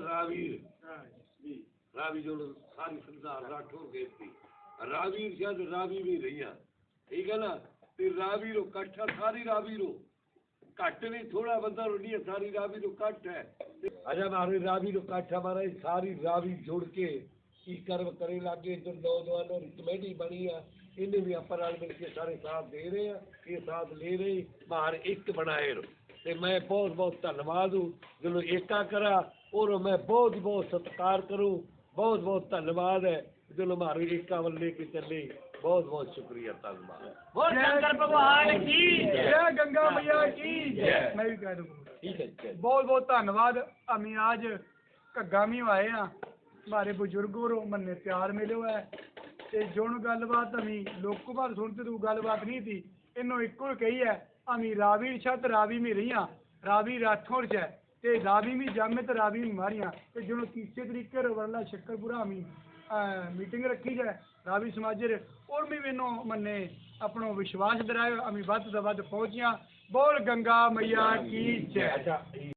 ਰਾਵੀਰ ਰਾਵੀ ਜੋ। ਸਾਰੀ ਸੰਸਾਰ ਦਾ ਠੋਰ ਗਈ ਸੀ ਰਾਵੀਰ ਸ਼ਾਇਦ ਰਾਵੀ ਵੀ ਰਹੀਆਂ ਠੀਕ ਹੈ ਨਾ? ਤੇ ਰਾਵੀ ਰੋ ਇਕੱਠਾ ਸਾਰੀ ਰਾਵੀ ਰੋ। ਘੱਟ ਨਹੀਂ ਥੋੜਾ ਬੰਦਾ ਰੋਣੀ ਸਾਰੀ ਰਾਵੀ ਰੋ ਇਕੱਠ ਹੈ। ਅਜਾ ਮਾਰੇ ਰਾਵੀ ਰੋ ਇਕੱਠ ਹਮਾਰਾ ਸਾਰੀ ਰਾਵੀ ਜੁੜ ਕੇ ਕੀ ਕਰਮ ਕਰੇ ਲਾਗੇ ਨੌਜਵਾਨों ਦੀ ਕਮੇਟੀ ਬਣੀ ਆ ਇਹਨੇ ਵੀ ਆਪਾਂ ਨਾਲ ਮਿਲ ਕੇ ਸਾਰੇ ਸਾਥ ਦੇ ਰਹੇ ਆ ਇਹ ਸਾਥ ਲੈ ਰਹੇ ਮਾਰ ਇੱਕ ਬਣਾਏ ਰੋ ਤੇ ਮੈਂ ਬਹੁਤ ਬਹੁਤ ਧੰਨਵਾਦ ਹੂੰ ਜਦੋਂ ਏਕਾ ਕਰਾ ਔਰ ਮੈਂ ਬਹੁਤ ਬਹੁਤ ਸਤਿਕਾਰ ਕਰੂੰ ਬਹੁਤ ਬਹੁਤ ਧੰਨਵਾਦ ਹੈ ਜਦੋਂ ਮਾਰੇ ਏਕਾ ਵੱਲ ਲੈ ਕੇ ਚੱਲੇ ਬਹੁਤ ਬਹੁਤ ਸ਼ੁਕਰੀਆ ਧੰਨਵਾਦ बोल शंकर भगवान की ਜੈ ਗੰਗਾ ਮਈਆ ਕੀ ਜੈ। ਮੈਂ ਵੀ ਕਹਿ ਦੂੰਗਾ ਠੀਕ ਹੈ ਜੀ ਬਹੁਤ ਬਹੁਤ ਧੰਨਵਾਦ ਅਮੀ ਅੱਜ ਘੱਗਾ ਵੀ ਆਏ ਆ ਮਾਰੇ ਬਜ਼ੁਰਗ ਹੋਰੋ ਮੰਨੇ ਪਿਆਰ ਮਿਲਿਓ ਹੈ ਤੇ ਜੁਣ ਗੱਲਬਾਤ ਅਮੀ ਲੋਕੋ ਬਾਤ ਸੁਣਤੇ ਤੂੰ ਗੱਲਬਾਤ ਨਹੀਂ ਸੀ ਇਹਨੂੰ ਇੱਕੋ ਹੀ ਕਹੀ ਹੈ ਅਮੀ ਰਾਵੀ ਛਤ, ਰਾਵੀ ਮੇ ਰਹੀਆਂ, ਰਾਵੀ ਰਾਠੌਰ ਚ ਹੈ ਤੇ ਰਾਵੀ ਵੀ ਜੰਮੇ ਤੇ ਰਾਵੀ ਵੀ ਮਾਰੀਆਂ। ਤੇ ਜਿਹਨੂੰ ਤੀਸਰੇ ਤਰੀਕੇ ਰਵਰਲਾ ਸ਼ੱਕਰਪੁਰਾ ਅਮੀ ਮੀਟਿੰਗ ਰੱਖੀ ਜਾਏ, ਰਾਵੀ ਸਮਾਜਰ ਔਰ ਵੀ ਮੈਨੂੰ ਮੰਨੇ, ਆਪਣੋ ਵਿਸ਼ਵਾਸ ਦਿਲਾਇਓ ਅਮੀ ਵੱਧ ਤੋਂ ਵੱਧ ਪਹੁੰਚੀਆਂ। ਬੋਲ ਗੰਗਾ ਮਈਆ ਕੀ ਜੈ।